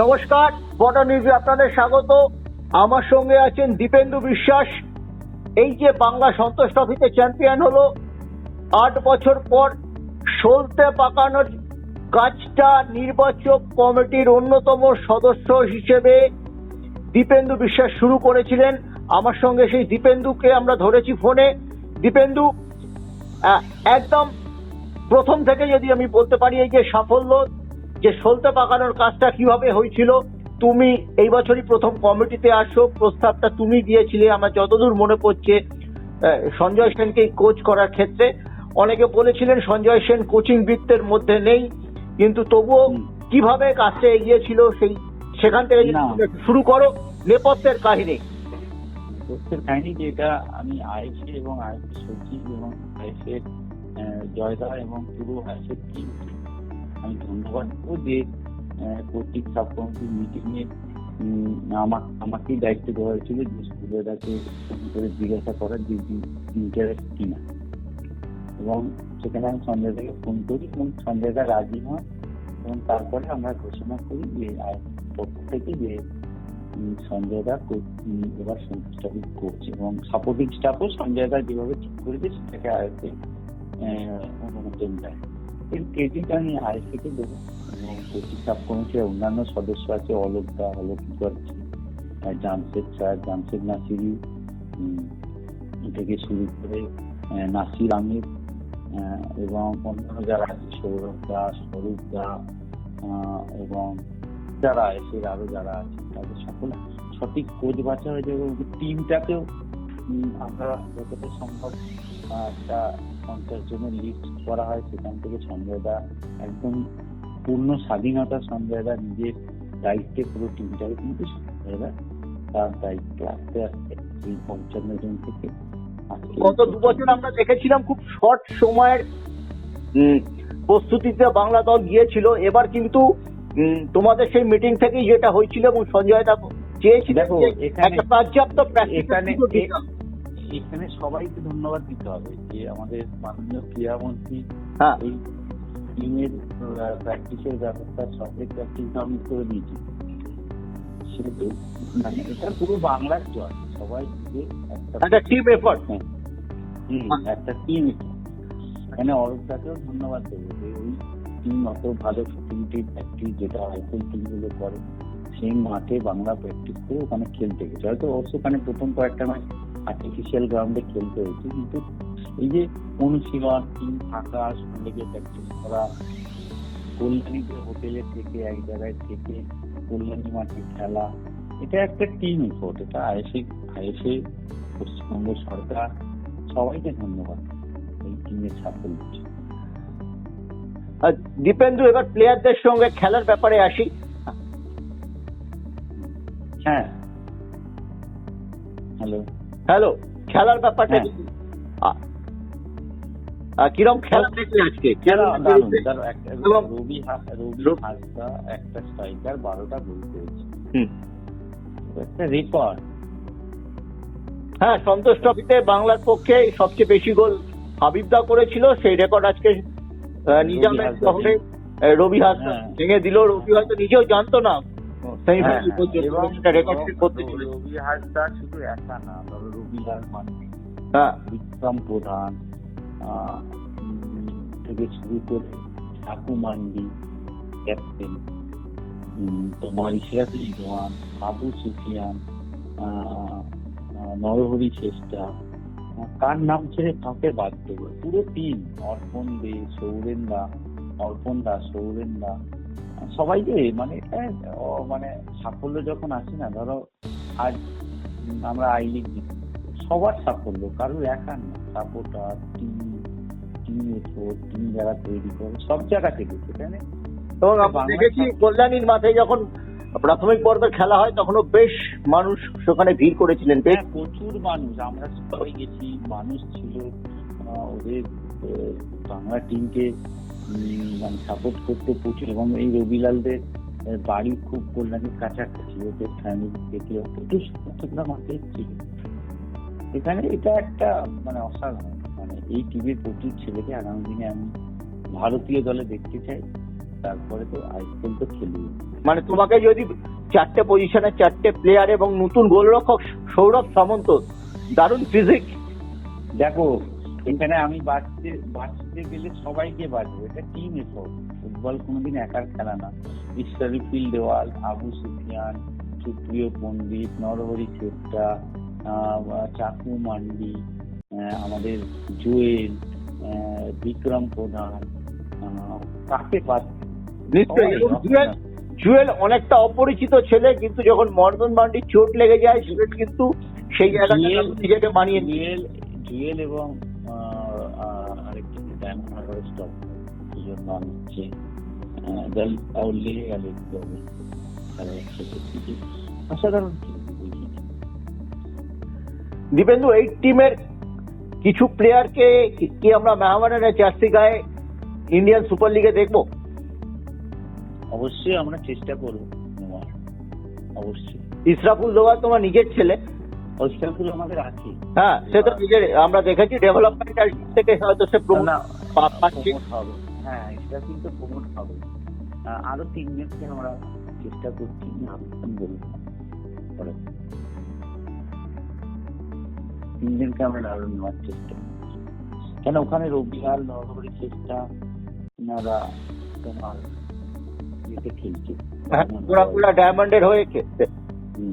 নমস্কার, বটা নিউজে আপনাদের স্বাগত। আমার সঙ্গে আছেন দীপেন্দু বিশ্বাস। এই যে বাংলা সন্তোষ ট্রফিতে চ্যাম্পিয়ন হলো, আট বছর পর সলতে পাকানোর কাজটা নির্বাচক কমিটির অন্যতম সদস্য হিসেবে দীপেন্দু বিশ্বাস শুরু করেছিলেন। আমার সঙ্গে সেই দীপেন্দুকে আমরা ধরেছি ফোনে। দীপেন্দু একদম প্রথম থেকে যদি আমি বলতে পারি এই যে সাফল্য যে সলতে পাকানোর কাজটা কীভাবে হয়েছিল তুমি এই বছরই প্রথম কমিটিতে আসো প্রস্তাবটা তুমি দিয়েছিলে আমার যতদূর মনে পড়ছে সঞ্জয় সেনকে কোচ করার ক্ষেত্রে। অনেকে বলেছিলেন সঞ্জয় সেন কোচিং বৃত্তের মধ্যে নেই কিন্তু তবুও। কীভাবে কাজটা এগিয়েছিল সেই সেখান থেকে শুরু করো নেপথ্যের কাহিনী। তথ্যের কাহিনী যেটা আমি আইএসএ এবং আইএসএ সচিব এবং আইএসএ জয়দা এবং পুরো আইএসএ টিম আমি ধন্যবাদ দেবো যে কর্তৃক সাব কমিটির মিটিংয়ে আমাকে আমাকেই দায়িত্ব দেওয়া হয়েছিল যে সুবিধাকে জিজ্ঞাসা করার যে ইন্টারেস্ট কিনা। এবং সেখানে আমি সঞ্জয় দাকে ফোন করি এবং সঞ্জয় দা রাজি হন এবং তারপরে আমরা ঘোষণা করি যে পক্ষ থেকে যে উম, সঞ্জয় দা এবার সন্তুষ্ট কোচ এবং সাপোর্টিং স্টাফও সঞ্জয় দা যেভাবে ঠিক করেছে সেটাকে আয়তে অনুমোদন দেয়। এর ক্রেডিট আমি আইএসকে দেবো। কোচিং সাব কমিটির অন্যান্য সদস্য আছে অলোক দা অলোক মুখার্জি আহ, জামশেদ স্যার জামশেদ নাসিরি থেকে শুরু করে নাসির আমির এবং অন্যান্য যারা আছে সৌরভ দা স্বরূপ দা এবং যারা এসে আরও যারা আছে তাদের সকল সঠিক কোচ বাছা হয়েছে এবং টিমটাকেও আমরা যতটা সম্ভব একটা পঞ্চাশ জনের লিস্ট করা হয় সেখান থেকে সঞ্জয় দা একদম পূর্ণ স্বাধীনতা সঞ্জয় দা নিজের দায়িত্বে পুরো টিমটাকে কিন্তু সঞ্জয় দা তার দায়িত্বে আস্তে আস্তে এই পঞ্চান্ন জন থেকে গত দু বছর আমরা দেখেছিলাম খুব শর্ট সময়ের উম, প্রস্তুতিতে বাংলা দল গিয়েছিল। এবার কিন্তু তোমাদের সেই মিটিং থেকেই যেটা হয়েছিল এবং সঞ্জয় দা চেয়েছিল একটা পর্যাপ্ত প্র্যাকটিস এখানে সবাইকে ধন্যবাদ দিতে হবে যে আমাদের মাননীয় ক্রীড়ামন্ত্রী হ্যাঁ। এই টিমের প্র্যাকটিসের ব্যবস্থা সবের প্র্যাকটিস আমি করে দিয়েছি। সেহেতু মানে এটা পুরো বাংলার জয়। সবাই একটা টিম এফর্ট হ্যাঁ, হুম, একটা টিম এখানে অরূপদাকেও ধন্যবাদ দেবো যে ওই টিম অত ভালো টিমটি প্র্যাকটিস যেটা আইপিএল টিমগুলো করে সেই মাঠে বাংলা প্র্যাকটিস করে ওখানে খেলতে গেছে। হয়তো অবশ্য ওখানে প্রথম কয়েকটা ম্যাচ আর্টিফিশিয়াল গ্রাউন্ডে খেলতে হয়েছে। কিন্তু এই যে অনুশীলন টিম থাকা সঙ্গে গিয়ে প্র্যাকটিস করা কল্যাণীতে হোটেলে থেকে এক জায়গায় থেকে কল্যাণী মাঠে খেলা এটা একটা টিম এফোর্ট এটা আইএসএ আইএসএ পশ্চিমবঙ্গ সরকার সবাইকে ধন্যবাদ এই টিমের সাফল্য। আর দীপেন্দু এবার প্লেয়ারদের সঙ্গে খেলার ব্যাপারে আসি। হ্যাঁ। হ্যালো। হ্যালো খেলার ব্যাপারটা হ্যাঁ। কিরম খেলা দেখলে আজকে? একটা রবি হাসদা স্ট্রাইকার বারোটা গোল করেছে। হুম। একটা রেকর্ড হ্যাঁ সন্তোষ ট্রফিতে বাংলার পক্ষে সবচেয়ে বেশি গোল হাবিবদা করেছিল। সেই রেকর্ড আজকে নিজামের শহরে রবি হাসদা হ্যাঁ। ভেঙে দিল। রবি হয়তো নিজেও জানতো না সেমিফাইনাল পর্যন্ত এবং একটা রেকর্ড করতে এবং চলেছে রবি হাসদা শুধু একা না ধরো রবি লাল মান্ডি বিক্রম প্রধান থেকে শুরু করে ঠাকু মান্ডি ক্যাপ্টেন তোমার ইশরাত রিজওয়ান আবু সুফিয়ান আহ, আহ, নরহরি চেষ্টা কার নাম ছেড়ে কাউকে বাদ দেবো? পুরো টিম অর্পণ দে সৌরেন দা অর্পণ দা সৌরেন আহ, সবাইকে মানে এটা, মানে সাফল্য যখন আসে না ধরো আজ আমরা আই লিগ সবার সাফল্য কারোর একা না supporter team team effort team যারা তৈরি করে সব জায়গা থেকে সেখানে এবং দেখেছি কল্যাণীর মাঠে যখন প্রাথমিক পর্বের খেলা হয় তখনও বেশ মানুষ সেখানে ভিড় করেছিলেন হ্যাঁ, প্রচুর মানুষ আমরা সবাই গেছি মানুষ ছিল ওদের বাংলা টিমকে মানে সাপোর্ট করতে প্রচুর এবং এই রবিলালদের বাড়ি খুব কল্যাণীর কাছাকাছি ওদের ফ্যামিলি থেকে প্রচুর সমর্থকরা মাঠে ছিল। এখানে এটা একটা মানে অসাধারণ মানে এই টিমের প্রচুর ছেলেকে আগামী দিনে আমি ভারতীয় দলে দেখতে চাই তারপরে তো আইপিএল তো খেলি মানে তোমাকে যদি চারটে পজিশনে চারটে প্লেয়ার এবং নতুন গোলরক্ষক সৌরভ সামন্ত দারুণ ফিজিক দেখো এখানে আমি বাঁচতে বাঁচতে গেলে সবাইকে বাঁচবো এটা টিম এফোর্ট ফুটবল কোনোদিন একার খেলা না। ইস্টারিফিল দেওয়াল আবু সুফিয়ান সুপ্রিয় পণ্ডিত নরহরি শেখটা চাকু মান্ডি আমাদের জুয়েল বিক্রম প্রধান কাকে এবং জুয়েল জুয়েল অনেকটা অপরিচিত ছেলে কিন্তু যখন মর্দন মান্ডির চোট লেগে যায় জুয়েল কিন্তু সেই জায়গাটা নিজেকে মানিয়ে নিয়ে। জুয়েল এবং অসাধারণ দীপেন্দু এই টিমের কিছু প্লেয়ারকে কি আমরা মেহমানের জার্সি গায়ে ইন্ডিয়ান সুপার লিগে দেখব? অবশ্যই আমরা চেষ্টা করব নেওয়ার। অবশ্যই। ইসরাফুল দোয়া তোমার নিজের ছেলে? হোস্টেলগুলো আমাদের আছে। হ্যাঁ সে তো নিজের আমরা দেখেছি ডেভেলপমেন্ট থেকে হয়তো সে পাচ্ছে। হবে। হ্যাঁ এটা কিন্তু প্রমোট হবে। আরও তিনজনকে আমরা চেষ্টা করছি নাম। তিনজনকে আমরা আরও নেওয়ার চেষ্টা কেন ওখানে রবিলাল নরহরি চেষ্টা ওনারা তোমার ইয়েতে খেলছে? হ্যাঁ, পুরা ডায়মন্ডের হয়ে খেলছে।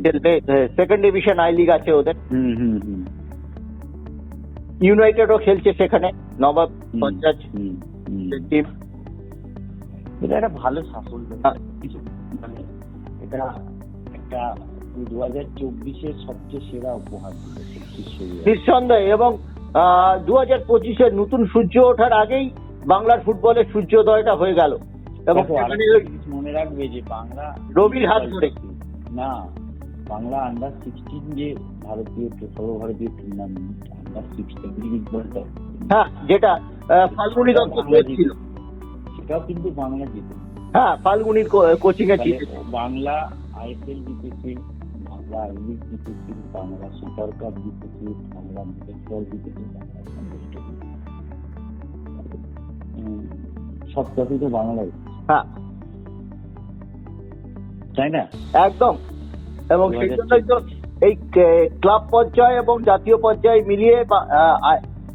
খেলবে সেকেন্ড ডিভিশন আই লিগ আছে ওদের। হুম হুম হুম। ইউনাইটেডও খেলছে সেখানে নবাব পঞ্চাশ এটা একটা ভালো সাফল্য। মানে এটা একটা দু হাজার চব্বিশের সবচেয়ে সেরা উপহার নিঃসন্দেহে এবং দু হাজার পঁচিশের নতুন সূর্য ওঠার আগেই বাংলার ফুটবলের সূর্যোদয়টা হয়ে গেল এবং মনে রাখবে যে বাংলা রবির হাত ধরে। না বাংলা আন্ডার সিক্সটিন যে ভারতীয় সর্বভারতীয় টুর্নামেন্ট আন্ডার সিক্সটিন হ্যাঁ যেটা ফাল্গুনি দত্ত ছিল সেটাও কিন্তু বাংলা জিতে হ্যাঁ ফাল্গুনির কোচিং এ ছিল বাংলা আইএসএল জিতেছে বাংলা আই লিগ জিতেছে বাংলা সুপার কাপ জিতেছে বাংলা ফুটবল জিতেছে সব ট্রফি তো বাংলায়। হ্যাঁ। তাই না? একদম। এবং সেই জন্যই তো এই ক্লাব পর্যায়ে এবং জাতীয় পর্যায়ে মিলিয়ে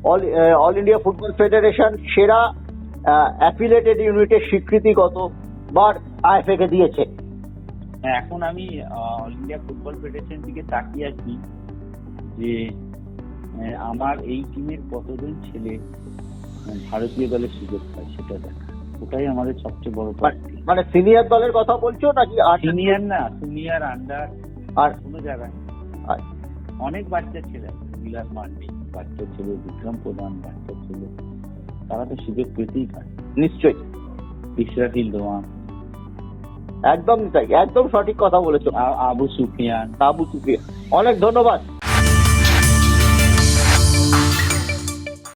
all all India football federation সেরা অ্যাফিলেটেড ইউনিটের স্বীকৃতি গতবার আইএফএ কে দিয়েছে। হ্যাঁ, এখন আমি অল ইন্ডিয়া ফুটবল ফেডারেশন থেকে তাকিয়ে আছি যে আমার এই টিমের কতজন ছেলে ভারতীয় দলের সুযোগ পায় সেটা দেখা। ওটাই আমাদের সবচেয়ে বড় প্রাপ্তি মানে সিনিয়র দলের কথা বলছো নাকি আর সিনিয়র না সিনিয়র আন্ডার আর কোনো জায়গায় অনেক বাচ্চা ছেলে বিলাস মান্ডি। বাচ্চা ছেলে বিক্রম প্রধান বাচ্চা ছেলে তারা তো সুযোগ পেতেই পারে। নিশ্চয়ই। ইসরাফিল দোয়ান একদম তাই একদম সঠিক কথা বলেছ। আবু সুফিয়ান। আবু সুফিয়ান। অনেক ধন্যবাদ।